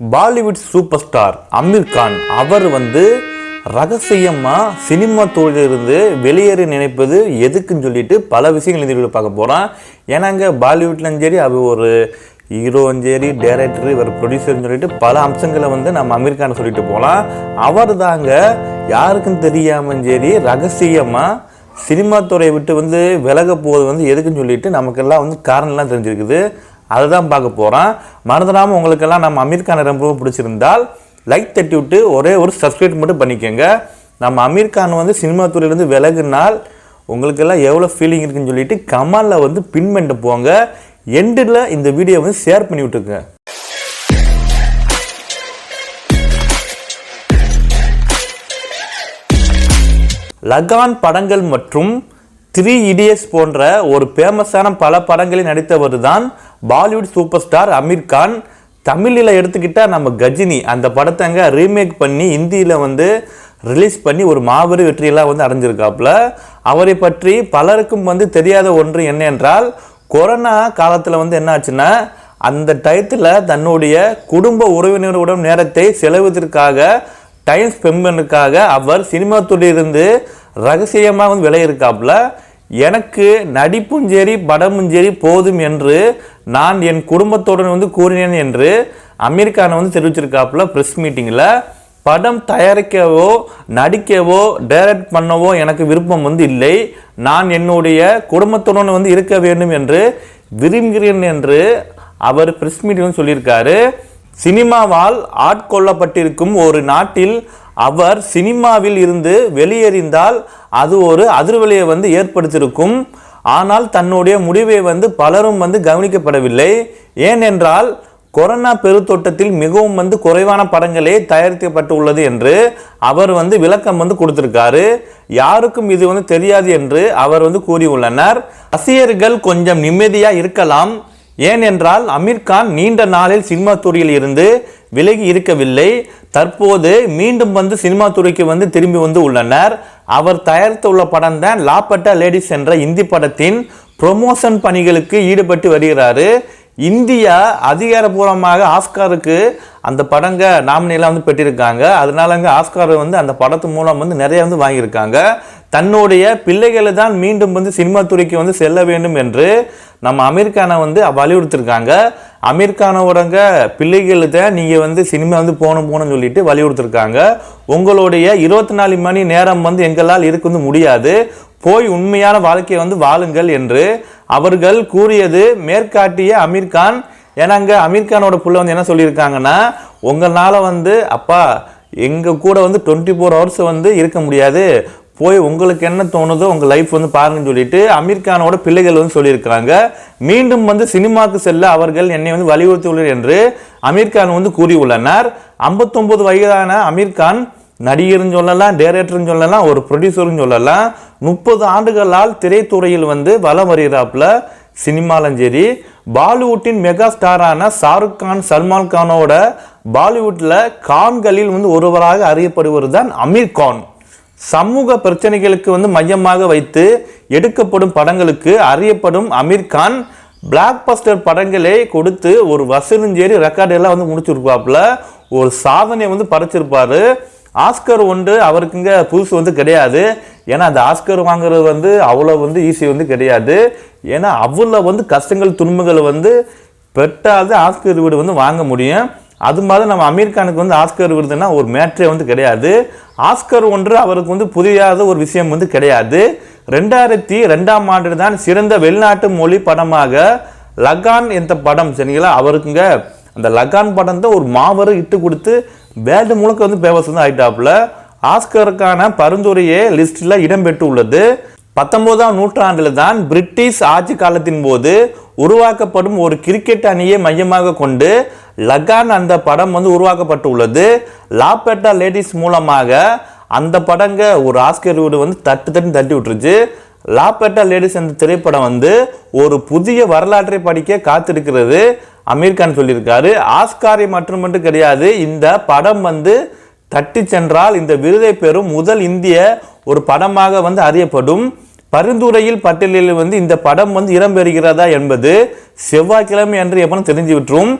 Bollywood super star Aamir Khan. அவர் வந்து ரகசியமாக cinema தொழிலிருந்து வெளியேற நினைப்பது எதுக்குன்னு சொல்லிட்டு பல விஷயங்கள் இந்த பார்க்க போகிறோம் ஏன்னாங்க பாலிவுட்லையும் சரி அவர் ஒரு ஹீரோவும் சரி டைரக்டர் இவர் ப்ரொடியூசர்னு சொல்லிட்டு பல அம்சங்களை வந்து நம்ம அமீர் கான் சொல்லிட்டு போகலாம் அவர் தாங்க யாருக்கும் தெரியாமல் சரி ரகசியமாக சினிமா துறையை விட்டு வந்து விலக போவது வந்து எதுக்குன்னு சொல்லிட்டு நமக்கெல்லாம் வந்து காரணம்லாம் தெரிஞ்சிருக்குது. அதை தான் பார்க்க போகிறோம் மறந்துடாமல் உங்களுக்கெல்லாம் நம்ம அமீர் கானை ரொம்ப பிடிச்சிருந்தால் லைக் தட்டி விட்டு ஒரே ஒரு சப்ஸ்கிரைப் மட்டும் பண்ணிக்கோங்க. நம்ம அமீர்கான் வந்து சினிமா துறையிலேருந்து விலகுனால் உங்களுக்கெல்லாம் எவ்வளோ ஃபீலிங் இருக்குன்னு சொல்லிட்டு கமலில் வந்து பின் பண்ணிட்டு போங்க. எண்டில் இந்த வீடியோ வந்து ஷேர் பண்ணி விட்டுருங்க. லகான் படங்கள் மற்றும் த்ரீ இடியஸ் போன்ற ஒரு ஃபேமஸான பல படங்களில் நடித்தவர் தான் Bollywood super star Aamir Khan தமிழில் எடுத்துக்கிட்டால் நம்ம கஜினி. அந்த படத்தை அங்கே ரீமேக் பண்ணி இந்தியில் வந்து ரிலீஸ் பண்ணி ஒரு மாபெரும் வெற்றியெல்லாம் வந்து அடைஞ்சிருக்காப்புல. அவரை பற்றி பலருக்கும் வந்து தெரியாத ஒன்று என்ன என்றால் கொரோனா காலத்தில் வந்து என்ன ஆச்சுன்னா அந்த டயத்தில் தன்னுடைய குடும்ப உறவினருடன் நேரத்தை செலவுவதற்காக டைம் ஸ்பெண்ட் பண்ணுறதுக்காக அவர் சினிமா துறையிலிருந்து ரகசியமாக வந்து விளையிருக்காப்புல எனக்கு நடிப்பும் சரி படமும் சரி போதும் என்று நான் என் குடும்பத்துடன் வந்து கூறினேன் என்று அமெரிக்கானை வந்து தெரிவிச்சிருக்காப்புல ப்ரெஸ் மீட்டிங்கில் படம் தயாரிக்கவோ நடிக்கவோ டைரக்ட் பண்ணவோ எனக்கு விருப்பம் வந்து இல்லை. நான் என்னுடைய குடும்பத்துடன் வந்து இருக்க வேண்டும் என்று விரும்புகிறேன் என்று அவர் ப்ரெஸ் மீட்டிங் சொல்லியிருக்காரு. சினிமாவால் ஆட்கொள்ளப்பட்டிருக்கும் ஒரு நாட்டில் அவர் சினிமாவில் இருந்து வெளியேறிந்தால் அது ஒரு அதிர்வலையை வந்து ஏற்படுத்தியிருக்கும். ஆனால் தன்னுடைய முடிவை வந்து பலரும் வந்து கவனிக்கப்படவில்லை. ஏனென்றால் கொரோனா பெருத்தோட்டத்தில் மிகவும் வந்து குறைவான படங்களே தயாரிக்கப்பட்டு உள்ளது என்று அவர் வந்து விளக்கம் வந்து கொடுத்திருக்காரு. யாருக்கும் இது வந்து தெரியாது என்று அவர் வந்து கூறியுள்ளனர். ரசிகர்கள் கொஞ்சம் நிம்மதியாக இருக்கலாம். ஏனென்றால் அமீர் கான் நீண்ட நாளில் சினிமா துறையில் இருந்து விலகி இருக்கவில்லை. தற்போது மீண்டும் வந்து சினிமா துறைக்கு வந்து திரும்பி வந்து உள்ளனர். அவர் தயாரித்துள்ள படம் தான் லாப்பட்டா லேடிஸ் என்ற இந்தி படத்தின் ப்ரொமோஷன் பணிகளுக்கு ஈடுபட்டு வருகிறாரு. இந்தியா அதிகாரப்பூர்வமாக ஆஸ்காருக்கு அந்த படங்க நாமினிலாம் வந்து பெற்றிருக்காங்க. அதனாலங்க ஆஸ்கார் வந்து அந்த படத்து மூலம் வந்து நிறைய வந்து வாங்கியிருக்காங்க. தன்னுடைய பிள்ளைகளை தான் மீண்டும் வந்து சினிமா துறைக்கு வந்து செல்ல வேண்டும் என்று நம்ம அமீர்கானை வந்து வலியுறுத்திருக்காங்க. அமீர்கானோடங்க பிள்ளைகளை தான் நீங்கள் வந்து சினிமா வந்து போகணும் போகணும்னு சொல்லிட்டு வலியுறுத்திருக்காங்க. உங்களுடைய இருபத்தி நாலு மணி நேரம் வந்து எங்களால் இருக்க வந்து முடியாது. போய் உண்மையான வாழ்க்கையை வந்து வாழுங்கள் என்று அவர்கள் கூறியது மேற்காட்டிய அமீர் கான். ஏன்னாங்க அமீர்கானோட புள்ள வந்து என்ன சொல்லியிருக்காங்கன்னா உங்களால் வந்து அப்பா எங்கள் கூட வந்து டுவெண்ட்டி ஃபோர் ஹவர்ஸ் வந்து இருக்க முடியாது. போய் உங்களுக்கு என்ன தோணுதோ உங்கள் லைஃப் வந்து பாருங்கன்னு சொல்லிட்டு அமீர்கானோட பிள்ளைகள் வந்து சொல்லியிருக்காங்க மீண்டும் வந்து சினிமாவுக்கு செல்ல அவர்கள் என்னை வந்து வலியுறுத்தியுள்ளனர் என்று அமீர்கான் வந்து கூறியுள்ளனர். ஐம்பத்தொம்பது வயதான அமீர்கான் நடிகர்னு சொல்லலாம் டைரக்டர்னு சொல்லலாம் ஒரு ப்ரொடியூசர்னு சொல்லலாம். முப்பது ஆண்டுகளால் திரைத்துறையில் வந்து வலம் வருகிறாப்புல சினிமாலும் சரி பாலிவுட்டின் மெகா ஸ்டாரான ஷாருக் கான் சல்மான் கானோட பாலிவுட்டில் கான்களில் வந்து ஒருவராக அறியப்படுவது தான் அமீர் கான். சமூக பிரச்சனைகளுக்கு வந்து மையமாக வைத்து எடுக்கப்படும் படங்களுக்கு அறியப்படும் அமீர் கான் பிளாக் பஸ்டர் படங்களை கொடுத்து ஒரு வசூலும் சரி ரெக்கார்டெல்லாம் வந்து முடிச்சிருப்பாப்புல. ஒரு சாதனை வந்து படைச்சிருப்பாரு. ஆஸ்கர் ஒன்று அவருக்குங்க புதுசு வந்து கிடையாது. ஏன்னா அந்த ஆஸ்கர் வாங்குறது வந்து அவ்வளோ வந்து ஈஸி வந்து கிடையாது. ஏன்னா அவ்வளோ வந்து கஷ்டங்கள் துன்பங்களை வந்து பெட்டாவது ஆஸ்கர் வீடு வந்து வாங்க முடியும். அது மாதிரி நம்ம அமீர்கானுக்கு வந்து ஆஸ்கர் விருதுன்னா ஒரு மேட்ரே வந்து கிடையாது. ஆஸ்கர் ஒன்று அவருக்கு வந்து புதியாத ஒரு விஷயம் வந்து கிடையாது. ரெண்டாயிரத்தி ரெண்டாம் ஆண்டு தான் சிறந்த வெளிநாட்டு மொழி படமாக லகான் என்ற படம் சரிங்களா? அவருக்குங்க அந்த லகான் படம் தான் ஒரு மாபெரும் இட்டு கொடுத்து வேர்ல்டு முழுக்க வந்து பேமஸ் வந்து ஆயிட்டாப்புல. ஆஸ்கருக்கான பரிந்துரையே லிஸ்டில் இடம்பெற்று உள்ளது. பத்தொன்பதாம் நூற்றாண்டில் தான் பிரிட்டிஷ் ஆட்சி காலத்தின் போது உருவாக்கப்படும் ஒரு கிரிக்கெட் அணியை மையமாக கொண்டு லகான் அந்த படம் வந்து உருவாக்கப்பட்டுள்ளது லாபெட்டா லேடிஸ் மூலமாக அந்த படங்க ஒரு ஆஸ்கர் வீடு வந்து தட்டு தட்டு தட்டி விட்டுருச்சு. லாபெட்டா லேடிஸ் அந்த திரைப்படம் வந்து ஒரு புதிய வரலாற்றை படிக்க காத்திருக்கிறது. அமீர் கான் சொல்லியிருக்காரு. ஆஸ்காரை மற்றும் என்று கிடையாது இந்த படம் வந்து தட்டி சென்றால் இந்த விருதை பெறும் முதல் இந்திய ஒரு படமாக வந்து அறியப்படும். பரிந்துரையில் பட்டியலில் வந்து இந்த படம் வந்து இடம்பெறுகிறதா என்பது செவ்வாய்க்கிழமை அன்று எப்பனும் தெரிஞ்சுவிட்டும்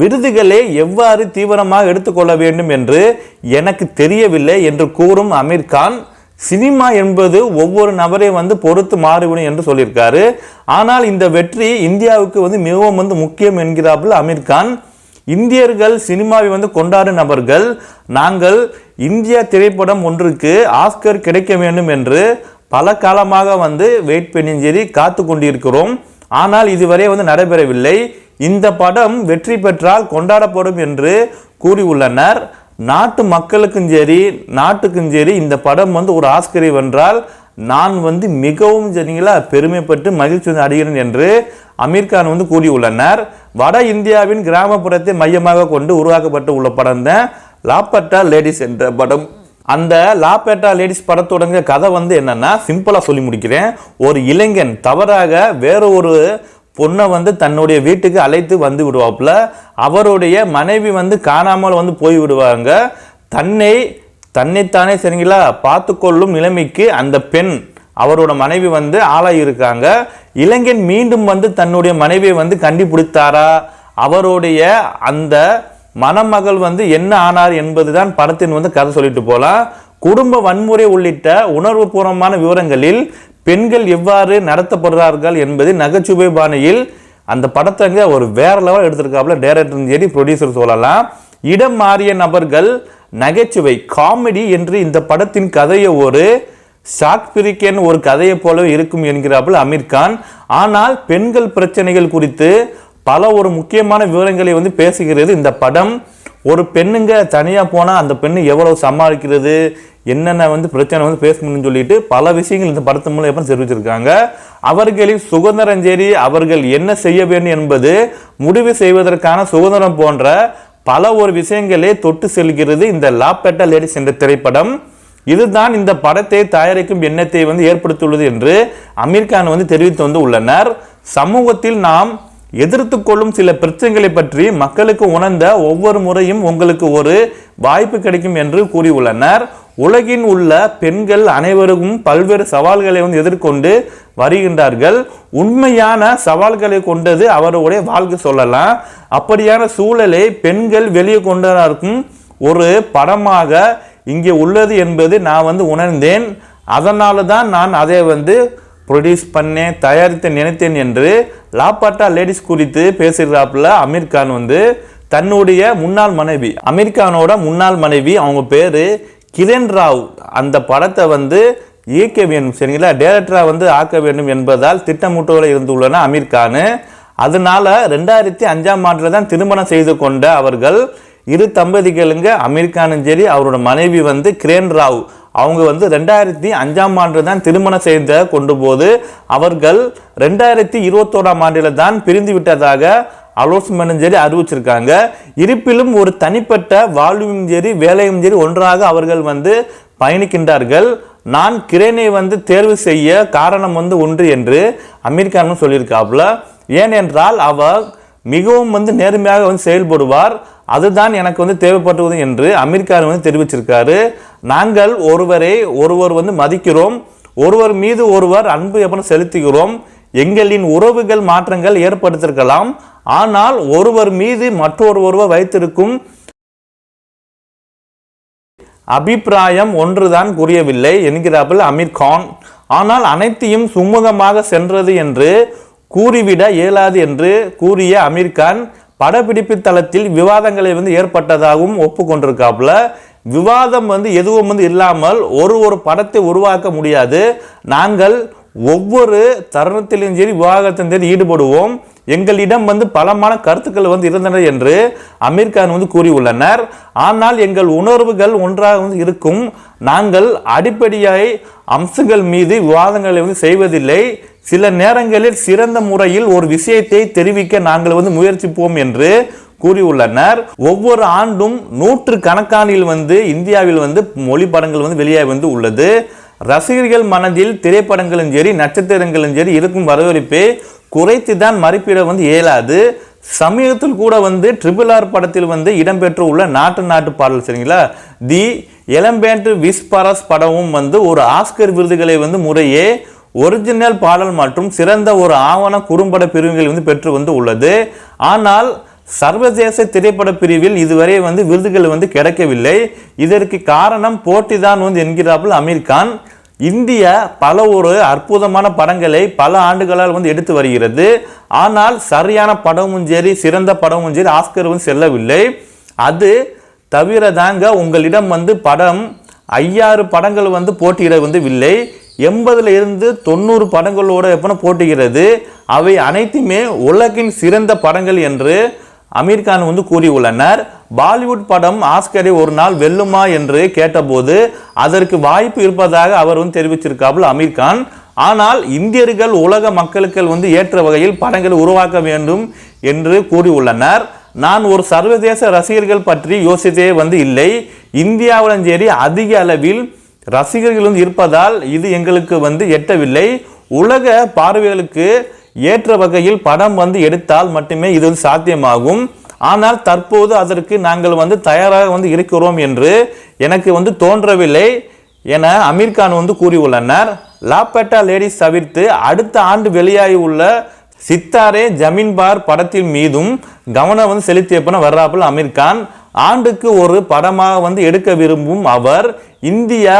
விருதுகளை எவ்வாறு தீவிரமாக எடுத்துக்கொள்ள வேண்டும் என்று எனக்கு தெரியவில்லை என்று கூறும் அமீர் கான். சினிமா என்பது ஒவ்வொரு நபரை வந்து பொறுத்து மாறிவிடும் என்று சொல்லியிருக்காரு. ஆனால் இந்த வெற்றி இந்தியாவுக்கு வந்து மிகவும் வந்து முக்கியம் என்கிறார்கள் அமீர் கான். இந்தியர்கள் சினிமாவை வந்து கொண்டாடும் நபர்கள். நாங்கள் இந்திய திரைப்படம் ஒன்றுக்கு ஆஸ்கர் கிடைக்க வேண்டும் என்று பல காலமாக வந்து வெயிட் பண்ணியும் காத்து கொண்டிருக்கிறோம். ஆனால் இதுவரை வந்து நடைபெறவில்லை. இந்த படம் வெற்றி பெற்றால் கொண்டாடப்படும் என்று கூறியுள்ளனர். நாட்டு மக்களுக்கும் சரி நாட்டுக்கும் சரி இந்த படம் வந்து ஒரு ஆஸ்கரை வென்றால் நான் வந்து மிகவும் சரிங்களா பெருமைப்பட்டு மகிழ்ச்சி வந்து அடைகிறேன் என்று அமீர்கான் வந்து கூறியுள்ளனர். வட இந்தியாவின் கிராமப்புறத்தை மையமாக கொண்டு உருவாக்கப்பட்டு உள்ள படம் தான் லாப்பட்டா லேடிஸ் என்ற படம். அந்த லாப்பேட்டா லேடிஸ் படத்தொடங்க கதை வந்து என்னன்னா சிம்பிளாக சொல்லி முடிக்கிறேன். ஒரு இளைஞன் தவறாக வேற ஒரு பொண்ணை வந்து தன்னுடைய வீட்டுக்கு அழைத்து வந்து விடுவாப்புல. அவருடைய மனைவி வந்து காணாமல் வந்து போய் விடுவாங்க. தன்னை தன்னைத்தானே சரிங்களா பார்த்து கொள்ளும் நிலைமைக்கு அந்த பெண் அவரோட மனைவி வந்து ஆளாகி இருக்காங்க இளைஞன் மீண்டும் வந்து தன்னுடைய மனைவியை வந்து கண்டுபிடித்தாரா? அவருடைய அந்த மணமகள் வந்து என்ன ஆனார் என்பதுதான் படத்தின் வந்து கதை சொல்லிட்டு போகலாம் குடும்ப வன்முறை உள்ளிட்ட உணர்வுபூர்வமான விவரங்களில் பெண்கள் எவ்வாறு நடத்தப்படுறார்கள் என்பது நகைச்சுவை பாணியில் அந்த படத்தங்க ஒரு வேற லெவல் எடுத்திருக்காப்புல டைரக்டர் சரி ப்ரொடியூசர் சொல்லலாம். இடம் மாறிய நபர்கள் நகைச்சுவை காமெடி என்று இந்த படத்தின் கதையை ஒரு ஷாக் பிரிக்கன் ஒரு கதையை போலவே இருக்கும் என்கிறாப்புல அமீர்கான் ஆனால் பெண்கள் பிரச்சனைகள் குறித்து பல ஒரு முக்கியமான விவரங்களை வந்து பேசுகிறது இந்த படம். ஒரு பெண்ணுங்க தனியாக போனால் அந்த பெண்ணு எவ்வளவு சமாளிக்கிறது? என்னென்ன வந்து பிரச்சனை வந்து பேசணும்னு சொல்லிட்டு பல விஷயங்கள் இந்த படத்து மூலம் எப்படி தெரிவிச்சிருக்காங்க. அவர்களின் சுதந்திரம் சரி அவர்கள் என்ன செய்ய வேண்டும் என்பது முடிவு செய்வதற்கான சுதந்திரம் போன்ற பல ஒரு விஷயங்களே தொட்டு செல்கிறது இந்த லாப்பெட்டா லேடிஸ் என்ற திரைப்படம். இதுதான் இந்த படத்தை தயாரிக்கும் எண்ணத்தை வந்து ஏற்படுத்தியுள்ளது என்று அமீர் கான் வந்து தெரிவித்து வந்து உள்ளனர். சமூகத்தில் நாம் எதிர்த்து கொள்ளும் சில பிரச்சனைகளை பற்றி மக்களுக்கு உணர்ந்த ஒவ்வொரு முறையும் உங்களுக்கு ஒரு வாய்ப்பு கிடைக்கும் என்று கூறியுள்ளனர். உலகின் உள்ள பெண்கள் அனைவருக்கும் பல்வேறு சவால்களை வந்து எதிர்கொண்டு வருகின்றார்கள். உண்மையான சவால்களை கொண்டது அவருடைய வாழ்க்கை சொல்லலாம். அப்படியான சூழலை பெண்கள் வெளியே கொண்டதற்கும் ஒரு படமாக இங்கே உள்ளது என்பது நான் வந்து உணர்ந்தேன். அதனால தான் நான் அதை வந்து ப்ரொடியூஸ் பண்ணேன் தயாரித்து நினைத்தேன் என்று லாப்பாட்டா லேடிஸ் குறித்து பேசுகிறாப்புல அமீர் கான் வந்து தன்னுடைய முன்னாள் மனைவி அமீர் கானோட முன்னாள் மனைவி அவங்க பேர் கிரண் ராவ் அந்த படத்தை வந்து இயக்க வேண்டும் சரிங்களா? டேரக்டராக வந்து ஆக்க வேண்டும் என்பதால் திட்டமிட்டோடு இருந்துள்ளன அமீர் கான். அதனால ரெண்டாயிரத்தி அஞ்சாம் ஆண்டில் தான் திருமணம் செய்து கொண்ட அவர்கள் இரு தம்பதிகளுங்க அமீர்கானும் சரி அவரோட மனைவி வந்து கிரேன் ராவ். அவங்க வந்து ரெண்டாயிரத்தி அஞ்சாம் ஆண்டு தான் திருமணம் செய்த கொண்டு போது அவர்கள் ரெண்டாயிரத்தி இருபத்தோராம் ஆண்டில் தான் பிரிந்து விட்டதாக அலோஸ்மெண்ட்டும் சரி அறிவிச்சிருக்காங்க. இருப்பிலும் ஒரு தனிப்பட்ட வாழ்வும் சரி வேலையும் சரி ஒன்றாக அவர்கள் வந்து பயணிக்கின்றார்கள். நான் கிரேனை வந்து தேர்வு செய்ய காரணம் வந்து ஒன்று என்று அமெரிக்கானும் சொல்லியிருக்காப்புல. ஏனென்றால் அவர் மிகவும் வந்து நேர்மையாக வந்து செயல்படுவார். அதுதான் எனக்கு வந்து தேவைப்பட்டது என்று அமெரிக்கா வந்து தெரிவிச்சிருக்காரு. நாங்கள் ஒருவரை ஒருவர் வந்து மதிக்கிறோம். ஒருவர் மீது ஒருவர் அன்பு எப்படி செலுத்துகிறோம். எங்களின் உறவுகள் மாற்றங்கள் ஏற்படுத்திருக்கலாம். ஆனால் ஒருவர் மீது மற்றொரு ஒருவர் வைத்திருக்கும் அபிப்பிராயம் ஒன்றுதான் கூறியவில்லை என்கிறார்கள் அமீர் கான். ஆனால் அனைத்தையும் சுமூகமாக சென்றது என்று கூறிவிட இயலாது என்று கூறிய அமீர்கான் படப்பிடிப்பு தளத்தில் விவாதங்களை வந்து ஏற்பட்டதாகவும் ஒப்புக்கொண்டிருக்காப்புல. விவாதம் வந்து எதுவும் வந்து இல்லாமல் ஒரு ஒரு படத்தை உருவாக்க முடியாது. நாங்கள் ஒவ்வொரு தருணத்திலும் சரி விவாகரத்திலும் சரி ஈடுபடுவோம். எங்களிடம் வந்து பலமான கருத்துக்கள் வந்து இருந்தன என்று அமீர் கான் வந்து கூறியுள்ளனர். ஆனால் எங்கள் உணர்வுகள் ஒன்றாக வந்து இருக்கும். நாங்கள் அடிப்படையாய் அம்சங்கள் மீது விவாதங்களை வந்து செய்வதில்லை. சில நேரங்களில் சிறந்த முறையில் ஒரு விஷயத்தை தெரிவிக்க நாங்கள் வந்து முயற்சிப்போம் என்று கூறியுள்ளனர். ஒவ்வொரு ஆண்டும் நூற்று கணக்கானில் வந்து இந்தியாவில் வந்து மொழி படங்கள் வந்து வெளியாகி வந்து உள்ளது. ரசிகர்கள் மனதில் திரைப்படங்களும் சரி நட்சத்திரங்களும் சரி இருக்கும் வரவேற்பை குறைத்து தான் மறுப்பிட வந்து இயலாது. சமீபத்தில் கூட வந்து ட்ரிபிள் ஆர் படத்தில் வந்து இடம்பெற்று உள்ள நாட்டு நாட்டு பாடல் சரிங்களா? தி எலம்பேண்ட் விஸ்பரஸ் படமும் வந்து ஒரு ஆஸ்கர் விருதுகளை வந்து முறையே ஒரிஜினல் பாடல் மற்றும் சிறந்த ஒரு ஆவண குறும்பட பிரிவுகள் வந்து பெற்று வந்து உள்ளது. ஆனால் சர்வதேச திரைப்பட பிரிவில் இதுவரை வந்து விருதுகள் வந்து கிடைக்கவில்லை. இதற்கு காரணம் போட்டிதான் வந்து என்கிறாப்புல அமீர் கான். இந்தியா பல ஒரு அற்புதமான படங்களை பல ஆண்டுகளால் வந்து எடுத்து வருகிறது. ஆனால் சரியான படமும் சரி சிறந்த படமும் சரி ஆஸ்கர் வந்து செல்லவில்லை. அது தவிர தாங்க உங்களிடம் வந்து படம் ஐயாறு படங்கள் வந்து போட்டியிட வந்து இல்லை எண்பதுல இருந்து தொண்ணூறு படங்களோட எப்போனா போட்டுகிறது. அவை அனைத்துமே உலகின் சிறந்த படங்கள் என்று அமீர் கான் வந்து கூறியுள்ளனர் பாலிவுட் படம் ஆஸ்கரை ஒரு நாள் வெல்லுமா? என்று கேட்டபோது அதற்கு வாய்ப்பு இருப்பதாக அவர் வந்து தெரிவிச்சிருக்காப்புல அமீர் கான் ஆனால் இந்தியர்கள் உலக மக்களுக்கு வந்து ஏற்ற வகையில் படங்களை உருவாக்க வேண்டும் என்று கூறியுள்ளனர். நான் ஒரு சர்வதேச ரசிகர்கள் பற்றி யோசித்தே வந்து இல்லை. இந்தியாவிலும் சரி அதிக அளவில் ரசிகர்கள் வந்து இருப்பதால் இது எங்களுக்கு வந்து எட்டவில்லை. உலக பார்வைகளுக்கு ஏற்ற வகையில் படம் வந்து எடுத்தால் மட்டுமே இது சாத்தியமாகும். ஆனால் தற்போது அதற்கு நாங்கள் வந்து தயாராக வந்து இருக்கிறோம் என்று எனக்கு வந்து தோன்றவில்லை என அமீர்கான் வந்து கூறியுள்ளனர். லாப்பேட்டா லேடிஸ் தவிர்த்து அடுத்த ஆண்டு வெளியாகி உள்ள சித்தாரே ஜமீன் பார் படத்தின் மீதும் கவனம் வந்து செலுத்தியப்பன வர்றாப்புல அமீர்கான் ஆண்டுக்கு ஒரு படமாக வந்து எடுக்க விரும்பும் அவர் இந்தியா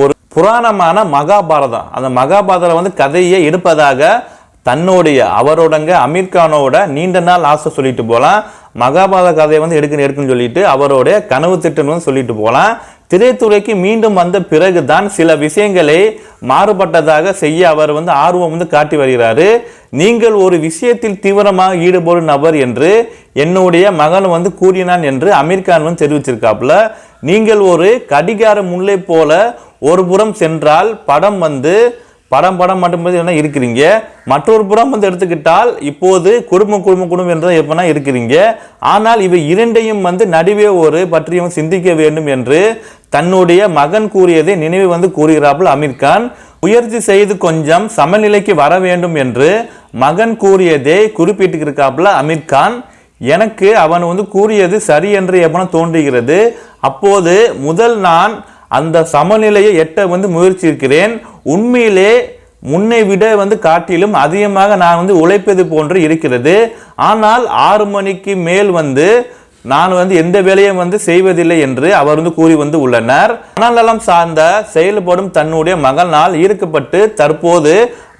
ஒரு புராணமான மகாபாரதம். அந்த மகாபாரதம் வந்து கதையை எடுப்பதாக தன்னுடைய அவரோடங்க அமீர் கானோட நீண்ட நாள் ஆசை சொல்லிட்டு போகலாம் மகாபாரத கதையை வந்து எடுக்கணும் எடுக்குன்னு சொல்லிட்டு அவரோடைய கனவு திட்டம் வந்து சொல்லிட்டு போகலாம் திரைத்துறைக்கு மீண்டும் வந்த பிறகு தான் சில விஷயங்களை மாறுபட்டதாக செய்ய அவர் வந்து ஆர்வம் வந்து காட்டி வருகிறாரு. நீங்கள் ஒரு விஷயத்தில் தீவிரமாக ஈடுபடும் நபர் என்று என்னுடைய மகன் வந்து கூறினான் என்று அமீர்கான் வந்து தெரிவிச்சிருக்காப்புல. நீங்கள் ஒரு கடிகார முல்லை போல ஒரு புறம் சென்றால் படம் வந்து படம் படம் மட்டும்போது என்ன இருக்கிறீங்க? மற்றொரு புறம் வந்து எடுத்துக்கிட்டால் இப்போது குடும்பம் குடும்பம் குடும்பம் என்று எப்பனா இருக்கிறீங்க. ஆனால் இவை இரண்டையும் வந்து நடுவே ஒரு பற்றியும் சிந்திக்க வேண்டும் என்று தன்னுடைய மகன் கூறியதை நினைவு வந்து கூறுகிறாப்புல அமீர்கான் முயற்சி செய்து கொஞ்சம் சமநிலைக்கு வர வேண்டும் என்று மகன் கூறியதை குறிப்பிட்டிருக்காப்புல அமீர் அமீர்கான் எனக்கு அவன் வந்து கூறியது சரி என்று எப்பன தோன்றுகிறது. அப்போது முதல் நான் அந்த சமநிலையை எட்ட வந்து முயற்சி இருக்கிறேன் உண்மையிலே முன்னை விட வந்து காட்டிலும் அதிகமாக நான் வந்து உழைப்பது போன்று இருக்கிறது. ஆனால் ஆறு மணிக்கு மேல் வந்து நான் வந்து எந்த வேலையும் வந்து செய்வதில்லை என்று அவர் வந்து கூறி வந்து உள்ளனர். மனநலம் சார்ந்த செயல்படும் தன்னுடைய மகனால் ஈர்க்கப்பட்டு தற்போது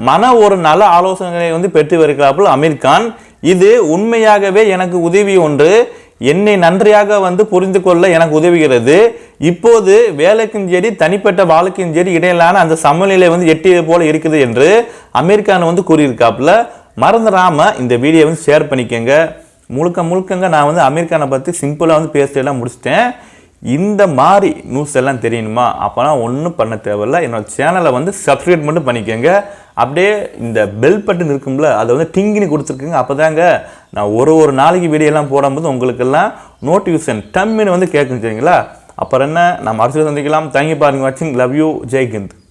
மன ஒரு நல ஆலோசனைகளை வந்து பெற்று வருகிறார்கள் அமீர் கான். இது உண்மையாகவே எனக்கு உதவி ஒன்று. என்னை நன்றியாக வந்து புரிந்து கொள்ள எனக்கு உதவுகிறது. இப்போது வேலைக்கும் சரி தனிப்பட்ட வாழ்க்கையும் சரி இடையிலான அந்த சமநிலை வந்து எட்டியது போல இருக்குது என்று அமெரிக்கான வந்து கூறியிருக்காப்புல. மறந்துடாம இந்த வீடியோ வந்து ஷேர் பண்ணிக்கோங்க. முழுக்க முழுக்கங்க நான் வந்து அமெரிக்கானை பற்றி சிம்பிளாக வந்து பேசலாம் முடிச்சிட்டேன். இந்த மாதிரி நியூஸ் எல்லாம் தெரியணுமா? அப்போனா ஒன்றும் பண்ண தேவையில்ல. என்னோட சேனலை வந்து சப்ஸ்கிரைப் மட்டும் பண்ணிக்கோங்க. அப்படியே இந்த பெல் பட்டன் இருக்கும்ல அதை வந்து டிங்கினி கொடுத்துருக்குங்க. அப்போ தாங்க நான் ஒரு ஒரு நாளைக்கு வீடியோலாம் போடும்போது உங்களுக்கெல்லாம் நோட்டிஃபிகேஷன் டம்மின்னு வந்து கேட்கும் சரிங்களா? அப்புறம் என்ன? நம்ம அடுத்த சந்திக்கலாம். தேங்க்யூ பாருங்க வாட்சிங் லவ் யூ ஜெய்ஹிந்த்